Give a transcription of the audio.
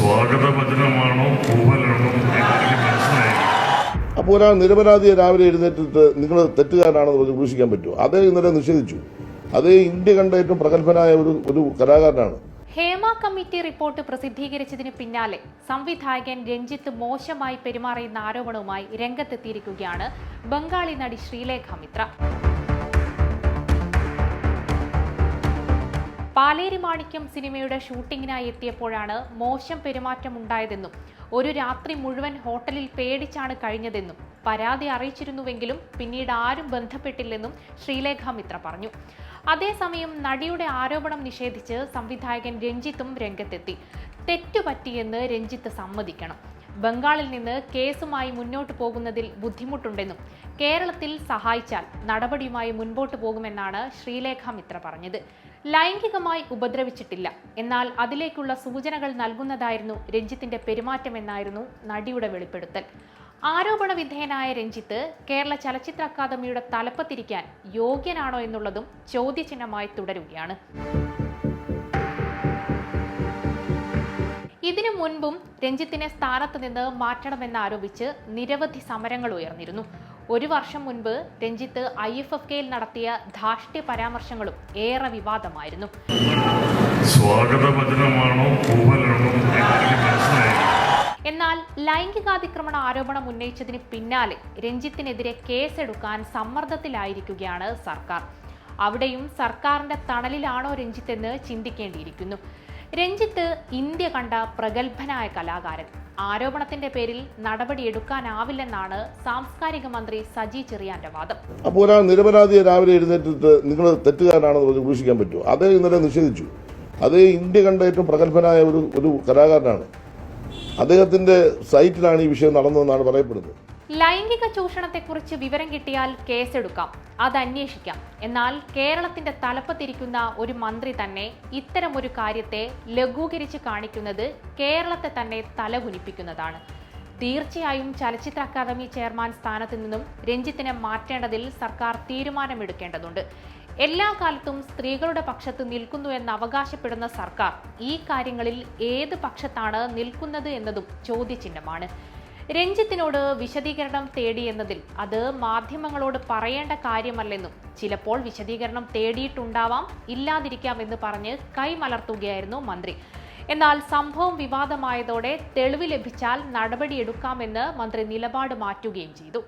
പൂവലാണോ എനിക്ക് അപ്പോൾ ഒരാൾ നിരപരാധിയെ രാവിലെ എഴുന്നേറ്റിട്ട് നിങ്ങൾ തെറ്റുകാരനാണെന്ന് പറഞ്ഞ് ക്രൂശിക്കാൻ പറ്റുമോ? അതേ ഇന്നലെ നിഷേധിച്ചു. അതേ ഇന്ത്യ കണ്ട ഏറ്റവും പ്രഗത്ഭനായ ഒരു ഒരു കലാകാരനാണ്. ഹേമ കമ്മിറ്റി റിപ്പോർട്ട് പ്രസിദ്ധീകരിച്ചതിന് പിന്നാലെ സംവിധായകൻ രഞ്ജിത്ത് മോശമായി പെരുമാറിയെന്ന ആരോപണവുമായി രംഗത്തെത്തിയിരിക്കുകയാണ് ബംഗാളി നടി ശ്രീലേഖ മിത്ര. പാലേരി മാണിക്യം സിനിമയുടെ ഷൂട്ടിങ്ങിനായി എത്തിയപ്പോഴാണ് മോശം പെരുമാറ്റം ഉണ്ടായതെന്നും ഒരു രാത്രി മുഴുവൻ ഹോട്ടലിൽ പേടിച്ചാണ് കഴിഞ്ഞതെന്നും പരാതി അറിയിച്ചിരുന്നുവെങ്കിലും പിന്നീട് ആരും ബന്ധപ്പെട്ടില്ലെന്നും ശ്രീലേഖ മിത്ര പറഞ്ഞു. അതേസമയം നടിയുടെ ആരോപണം നിഷേധിച്ച് സംവിധായകൻ രഞ്ജിത്തും രംഗത്തെത്തി. തെറ്റുപറ്റിയെന്ന് രഞ്ജിത്ത് സമ്മതിക്കണം. ബംഗാളിൽ നിന്ന് കേസുമായി മുന്നോട്ട് പോകുന്നതിൽ ബുദ്ധിമുട്ടുണ്ടെന്നും കേരളത്തിൽ സഹായിച്ചാൽ നടപടിയുമായി മുൻപോട്ട് പോകുമെന്നാണ് ശ്രീലേഖ മിത്ര പറഞ്ഞത്. ലൈംഗികമായി ഉപദ്രവിച്ചിട്ടില്ല. എന്നാൽ അതിലേക്കുള്ള സൂചനകൾ നൽകുന്നതായിരുന്നു രഞ്ജിത്തിന്റെ പെരുമാറ്റമെന്നായിരുന്നു നടിയുടെ വെളിപ്പെടുത്തൽ. ആരോപണ വിധേയനായ രഞ്ജിത്ത് കേരള ചലച്ചിത്ര അക്കാദമിയുടെ തലപ്പത്തിരിക്കാൻ യോഗ്യനാണോ എന്നുള്ളതും ചോദ്യചിഹ്നമായി തുടരുകയാണ്. ഇതിനു മുൻപും രഞ്ജിത്തിനെ സ്ഥാനത്ത് നിന്ന് മാറ്റണമെന്നാരോപിച്ച് നിരവധി സമരങ്ങൾ ഉയർന്നിരുന്നു. ഒരു വർഷം മുൻപ് രഞ്ജിത്ത് ഐ എഫ് എഫ് കെയിൽ നടത്തിയ ധാർഷ്ട്യ പരാമർശങ്ങളും ഏറെ വിവാദമായിരുന്നു. എന്നാൽ ലൈംഗികാതിക്രമണ ആരോപണം ഉന്നയിച്ചതിന് പിന്നാലെ രഞ്ജിത്തിനെതിരെ കേസെടുക്കാൻ സമ്മർദ്ദത്തിലായിരിക്കുകയാണ് സർക്കാർ. അവിടെയും സർക്കാരിന്റെ തണലിലാണോ രഞ്ജിത്ത് എന്ന് ചിന്തിക്കേണ്ടിയിരിക്കുന്നു. രഞ്ജിത്ത് ഇന്ത്യ കണ്ട പ്രഗത്ഭനായ കലാകാരൻ. ആരോപണത്തിന്റെ പേരിൽ നടപടിയെടുക്കാനാവില്ലെന്നാണ് സാംസ്കാരിക മന്ത്രി സജി ചെറിയാന്റെ വാദം. അപ്പോൾ ഒരാൾ നിരപരാധിയെ രാവിലെ എഴുന്നേറ്റിട്ട് നിങ്ങൾ തെറ്റുകാരനാണെന്ന് പറഞ്ഞ് ക്രൂശിക്കാൻ പറ്റുമോ? അതേ ഇന്നലെ നിഷേധിച്ചു. അതേ ഇന്ത്യ കണ്ട ഏറ്റവും പ്രഗത്ഭനായ ഒരു ഒരു കലാകാരനാണ്. അദ്ദേഹത്തിന്റെ സൈറ്റിലാണ് ഈ വിഷയം നടന്നതെന്നാണ് പറയപ്പെടുന്നത്. ലൈംഗിക ചൂഷണത്തെക്കുറിച്ച് വിവരം കിട്ടിയാൽ കേസെടുക്കാം. അത് എന്നാൽ കേരളത്തിന്റെ തലപ്പത്തിരിക്കുന്ന ഒരു മന്ത്രി തന്നെ ഇത്തരം ഒരു കാര്യത്തെ ലഘൂകരിച്ച് കാണിക്കുന്നത് കേരളത്തെ തന്നെ തലകുനിപ്പിക്കുന്നതാണ്. തീർച്ചയായും ചലച്ചിത്ര അക്കാദമി ചെയർമാൻ സ്ഥാനത്ത് നിന്നും രഞ്ജിത്തിനെ മാറ്റേണ്ടതിൽ സർക്കാർ തീരുമാനമെടുക്കേണ്ടതുണ്ട്. എല്ലാ കാലത്തും സ്ത്രീകളുടെ പക്ഷത്ത് നിൽക്കുന്നു എന്ന് അവകാശപ്പെടുന്ന സർക്കാർ ഈ കാര്യങ്ങളിൽ ഏത് പക്ഷത്താണ് നിൽക്കുന്നത് എന്നതും ചോദ്യചിഹ്നമാണ്. രഞ്ജിത്തിനോട് വിശദീകരണം തേടിയെന്നതിൽ അത് മാധ്യമങ്ങളോട് പറയേണ്ട കാര്യമല്ലെന്നും ചിലപ്പോൾ വിശദീകരണം തേടിയിട്ടുണ്ടാവാം ഇല്ലാതിരിക്കാം എന്ന് പറഞ്ഞ് കൈമലർത്തുകയായിരുന്നു മന്ത്രി. എന്നാൽ സംഭവം വിവാദമായതോടെ തെളിവ് ലഭിച്ചാൽ നടപടിയെടുക്കാമെന്ന് മന്ത്രി നിലപാട് മാറ്റുകയും ചെയ്തു.